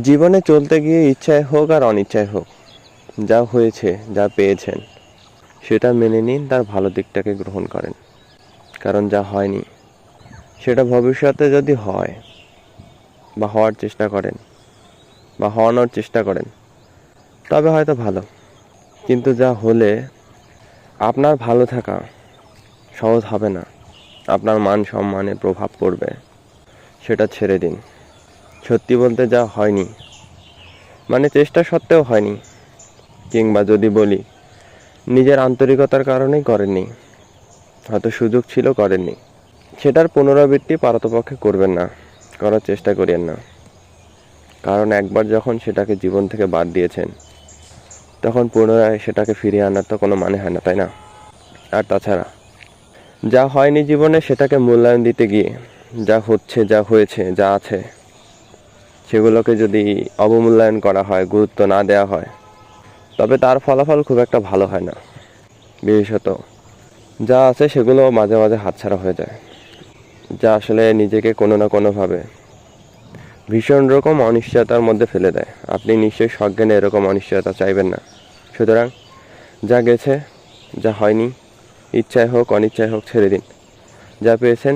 জীবনে চলতে গিয়ে ইচ্ছায় হোক আর অনিচ্ছায় হোক, যা হয়েছে, যা পেয়েছেন, সেটা মেনে নিন, তার ভালো দিকটাকে গ্রহণ করেন। কারণ যা হয়নি, সেটা ভবিষ্যতে যদি হয়, বা হওয়ার চেষ্টা করেন, বা হওয়ানোর চেষ্টা করেন, তবে হয়তো ভালো। কিন্তু যা হলে আপনার ভালো থাকা সহজ হবে না। আপনার মান সম্মানে প্রভাব পড়বে, সেটা ছেড়ে দিন। সত্যি বলতে যা হয়নি। মানে চেষ্টা সত্ত্বেও হয়নি। কিংবা যদি বলি, নিজের আন্তরিকতার কারণেই করেননি। হয়তো সুযোগ ছিল করেননি। সেটার পুনরাবৃত্তি পারতপক্ষে করবেন না, করার চেষ্টা করিয়েন না। কারণ একবার যখন সেটাকে জীবন থেকে বাদ দিয়েছেন, তখন পুনরায় সেটাকে ফিরিয়ে আনার তো কোনো মানে হয় না, তাই না? আর তাছাড়া, যা হয়নি জীবনে সেটাকে মূল্যায়ন দিতে গিয়ে, যা হচ্ছে, যা হয়েছে, যা আছে সেগুলোকে যদি অবমূল্যায়ন করা হয়, গুরুত্ব না দেওয়া হয়, তবে তার ফলাফল খুব একটা ভালো হয় না। বিশেষত যা আছে সেগুলো মাঝে মাঝে হাতছাড়া হয়ে যায়, যা আসলে নিজেকে কোনো না কোনোভাবে ভীষণ রকম অনিশ্চয়তার মধ্যে ফেলে দেয়। আপনি নিশ্চয়ই সজ্ঞানে এরকম অনিশ্চয়তা চাইবেন না। সুতরাং যা গেছে, যা হয়নি, ইচ্ছায় হোক, অনিচ্ছায় হোক, ছেড়ে দিন। যা পেয়েছেন